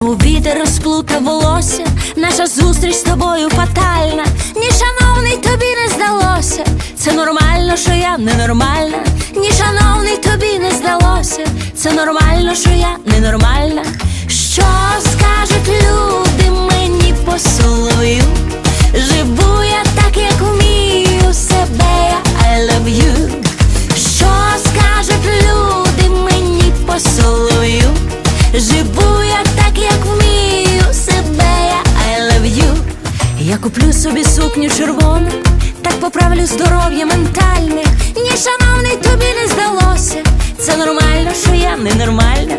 У вітер розплутав волосся, наша зустріч з тобою фатальна. Ні, шановний, тобі не здалося. Це нормально, що я ненормальна. Ні, шановний, тобі не здалося. Це нормально, що я ненормальна. Куплю собі сукню червону, так поправлю здоров'я ментальне. Ні, шановний, тобі не здалося. Це нормально, що я ненормальна.